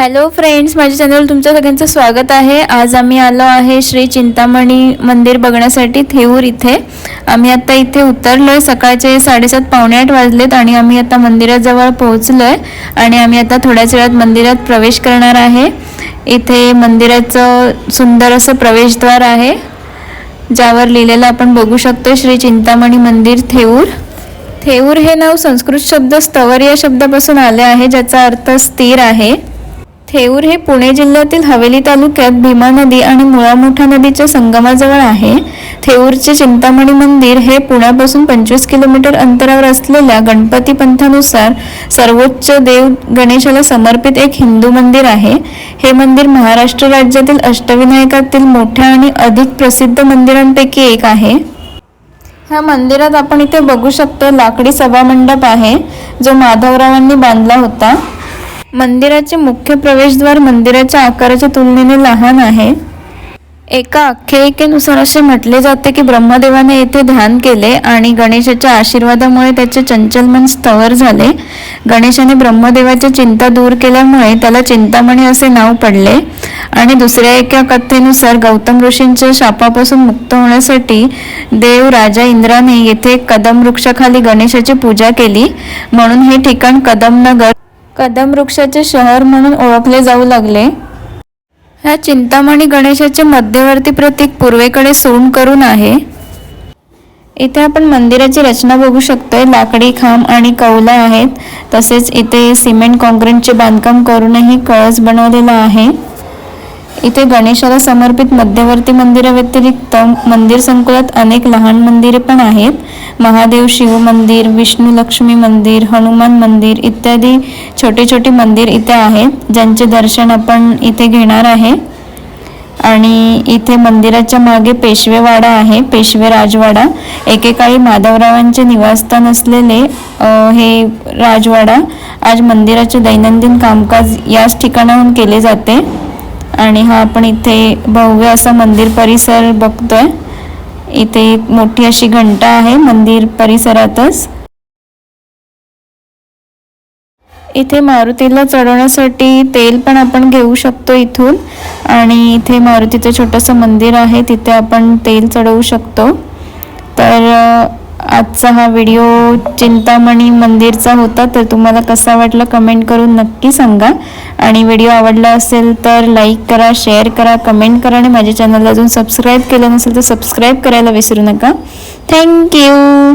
Hello friends माझ्या channel तुमचं सगळ्यांचं स्वागत आहे. आज आम्ही आलो आहे श्री चिंतामणी मंदिर बघण्यासाठी थेऊर इथे. आम्ही आता इथे उतरलो आहे सकाळचे साडेसात पावणे आठ वाजलेत आणि आम्ही आता मंदिराजवळ पोहोचलो आहे आणि आम्ही आता थोड्याच वेळात मंदिरात प्रवेश करणार आहे. इथे मंदिराचं सुंदर असं प्रवेशद्वार आहे ज्यावर लिहिलेलं आपण बघू शकतो श्री चिंतामणी मंदिर थेऊर. थेऊर हे नाव संस्कृत शब्द स्तवर या शब्दापासून आले आहे ज्याचा अर्थ स्थिर आहे. थेऊर हे पुणे जिल्ह्यातील हवेली तालुक्यात भीमा नदी आणि मुळा मोठा नदीच्या संगमाजवळ आहे. थेऊरचे चिंतामणी मंदिर हे पुण्यापासून पंचवीस किलोमीटर अंतरावर असलेल्या गणपती पंथानुसार सर्वोच्च देव गणेशाला समर्पित एक हिंदू मंदिर आहे. हे मंदिर महाराष्ट्र राज्यातील अष्टविनायकातील मोठ्या आणि अधिक प्रसिद्ध मंदिरांपैकी एक आहे. ह्या मंदिरात आपण इथे बघू शकतो लाकडी सभामंडप आहे जो माधवरावांनी बांधला होता. मंदिराचे मुख्य प्रवेशद्वार मंदिराच्या आकाराच्या तुलनेने लहान आहे. एका आख्यायिकेनुसार असे म्हटले जाते की ब्रह्मदेवाने येथे ध्यान केले आणि गणेशाच्या आशीर्वादामुळे त्याचे चंचल मन स्थवर झाले. गणेशाने ब्रह्मदेवाच्या चिंता दूर केल्यामुळे त्याला चिंतामणी असे नाव पडले आणि दुसऱ्या एका कथेनुसार गौतम ऋषींच्या शापापासून मुक्त होण्यासाठी देव राजा इंद्राने येथे कदम वृक्षाखाली गणेशाची पूजा केली. म्हणून हे ठिकाण कदमनगर कदम वृक्षाचे शहर म्हणून ओळखले जाऊ लागले. ह्या चिंतामणी गणेशाचे मध्यवर्ती प्रतीक पूर्वेकडे सोंड करून आहे. इथे आपण मंदिराची रचना बघू शकतोय. लाकडी खांब आणि कौला आहेत. तसेच इथे सिमेंट कॉन्क्रीटचे बांधकाम करूनही कळस बनवलेला आहे. इथे गणेशाला समर्पित मध्यवर्ती मंदिराव्यतिरिक्त मंदिर संकुलात अनेक लहान मंदिरे पण आहेत. महादेव शिव मंदिर विष्णू लक्ष्मी मंदिर हनुमान मंदिर इत्यादी छोटे छोटे मंदिर इथे आहेत ज्यांचे दर्शन आपण इथे घेणार आहे. आणि इथे मंदिराच्या मागे पेशवेवाडा आहे पेशवे राजवाडा. एकेकाळी माधवरावांचे निवासस्थान असलेले हे राजवाडा आज मंदिराचे दैनंदिन कामकाज याच ठिकाणाहून केले जाते. आणि हा आपण इथे भव्य असा मंदिर परिसर बघतोय. इथे एक मोठी अशी घंटा आहे मंदिर परिसरातच. इथे मारुतीला चढवण्यासाठी तेल पण आपण घेऊ शकतो इथून. आणि इथे मारुतीचं छोटंसं मंदिर आहे तिथे आपण तेल चढवू शकतो. तर आजचा हा व्हिडिओ चिंतामणी मंदिरचा होता तर तुम्हाला कसा वाटला कमेंट करून नक्की सांगा. आणि व्हिडिओ आवडला असेल तर लाईक करा शेअर करा कमेंट करा आणि माझ्या चॅनलला अजून सबस्क्राईब केलं नसेल तर सबस्क्राईब करायला विसरू नका. थँक्यू